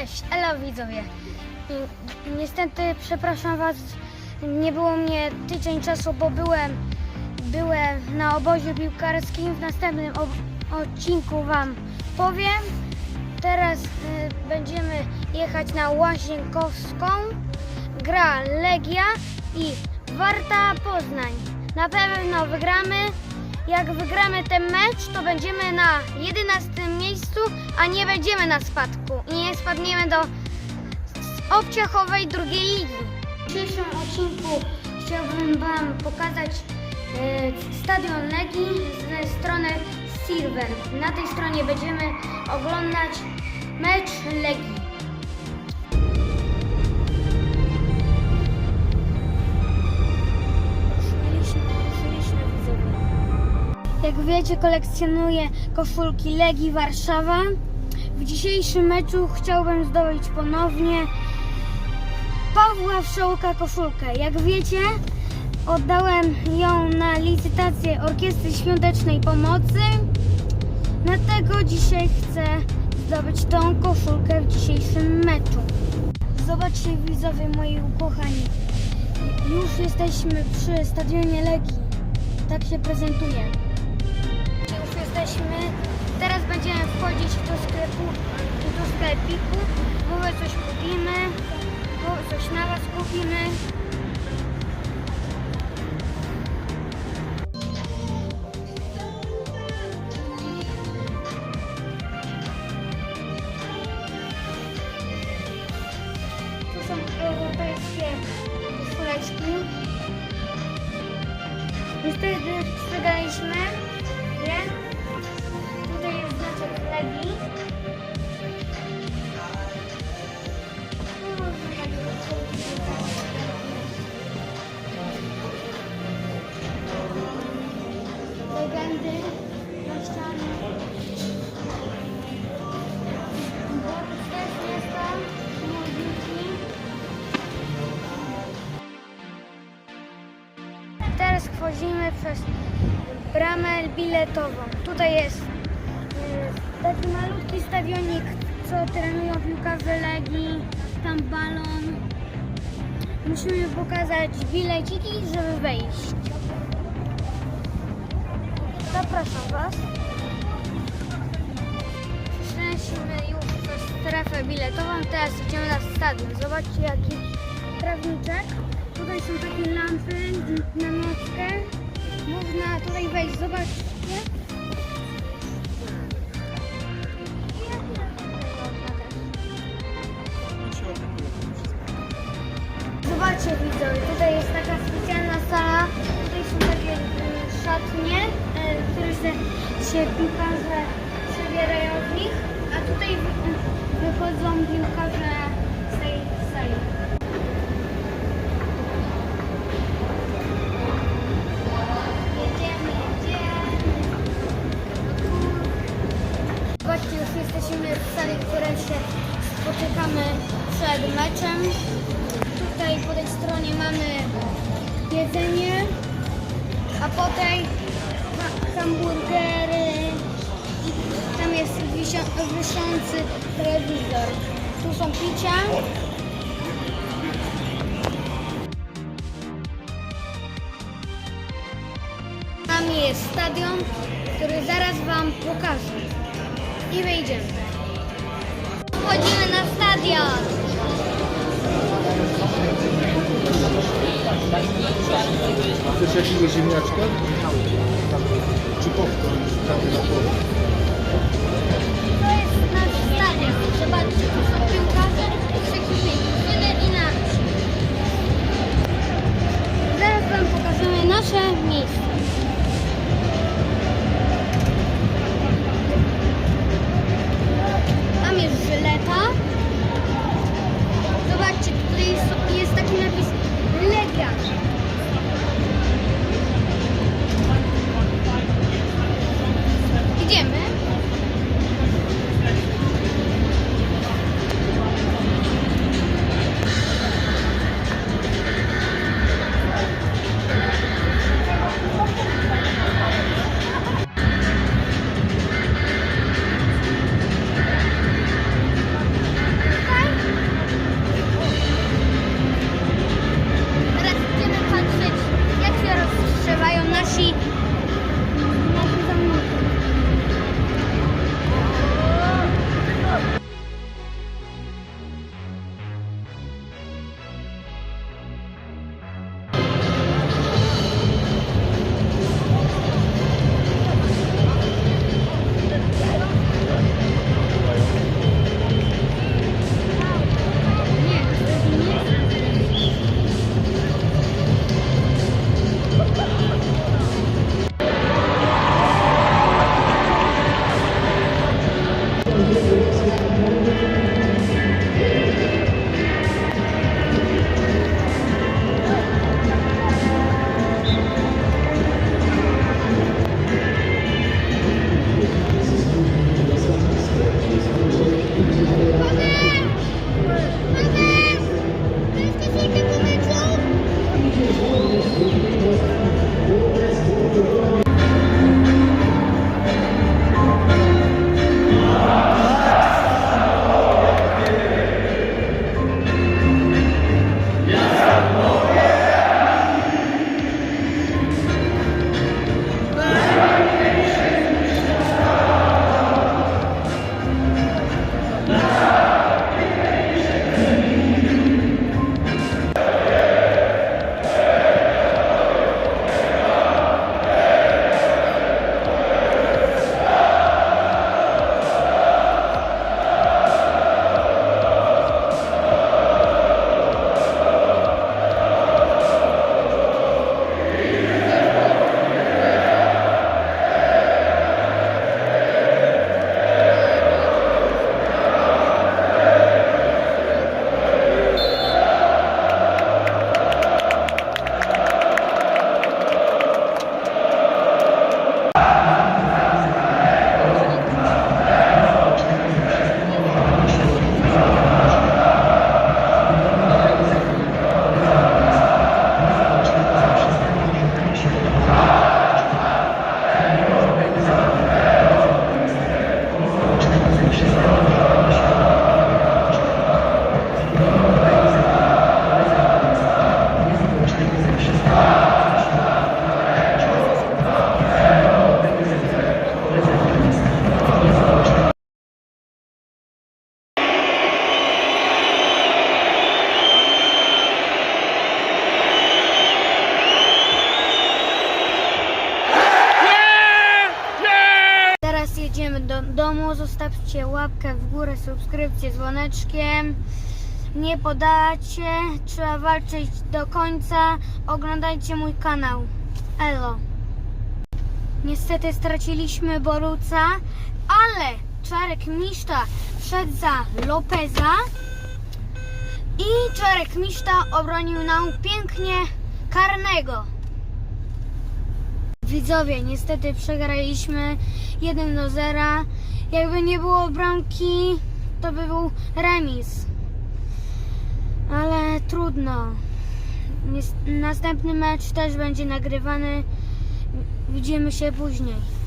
Cześć, elo widzowie. Niestety przepraszam Was, nie było mnie tydzień czasu, bo byłem, byłem na obozie piłkarskim. W następnym odcinku Wam powiem. Teraz y, będziemy jechać na Łazienkowską. Gra Legia i Warta Poznań. Na pewno wygramy. Jak wygramy ten mecz, to będziemy na 11 miejscu, a nie będziemy na spadku. Nie spadniemy do obciachowej drugiej ligi. W dzisiejszym odcinku chciałbym Wam pokazać e, stadion Legii ze strony Silver. Na tej stronie będziemy oglądać mecz Legii. Jak wiecie, kolekcjonuję koszulki Legii Warszawa. W dzisiejszym meczu chciałbym zdobyć ponownie Pawła Wszołka koszulkę. Jak wiecie, oddałem ją na licytację Orkiestry Świątecznej Pomocy. Dlatego dzisiaj chcę zdobyć tą koszulkę w dzisiejszym meczu. Zobaczcie widzowie moi ukochani. Już jesteśmy przy stadionie Legii. Tak się prezentuje. Jesteśmy. Teraz będziemy wchodzić do sklepu, do sklepiku. Może coś kupimy, może coś na was kupimy. Tu są europejskie kuleczki. Niestety sprzedaliśmy je. Tam. Młodziutki. Teraz wchodzimy przez bramę biletową. Tutaj jest taki malutki stadionik, co trenują piłkarze Legii, tam balon. Musimy pokazać bileciki, żeby wejść. Zapraszam Was. Przeszliśmy już przez strefę biletową, teraz idziemy na stadion. Zobaczcie jaki trawniczek. Tutaj są takie lampy na nockę. Można tutaj wejść, zobaczcie. Tutaj jest taka specjalna sala. Tutaj są takie y, szatnie, w których się, piłkarze przebierają w nich, a tutaj wy, wychodzą piłkarze z tej sali. Jedziemy, jedziemy. Już jesteśmy w sali, w której się spotykamy przed meczem. Tutaj po tej stronie mamy jedzenie, a po tej ha- hamburgery i tam jest wiszący telewizor. Tu są picia. Tam jest stadion, który zaraz Wam pokażę. I wejdziemy. Wchodzimy na stadion. Chcesz jakiegoś ziemniaczka? Czy popcorn tam na polu? Zaraz Wam pokażemy nasze miejsce. Do domu. Zostawcie łapkę w górę, subskrypcję dzwoneczkiem. Nie podacie, trzeba walczyć do końca. Oglądajcie mój kanał. Elo. Niestety straciliśmy Boruca, ale Czarek Miszta wszedł za Lopeza i Czarek Miszta obronił nam pięknie karnego. Widzowie, niestety przegraliśmy 1 do 0. Jakby nie było bramki, to by był remis. Ale trudno. Następny mecz też będzie nagrywany. Widzimy się później.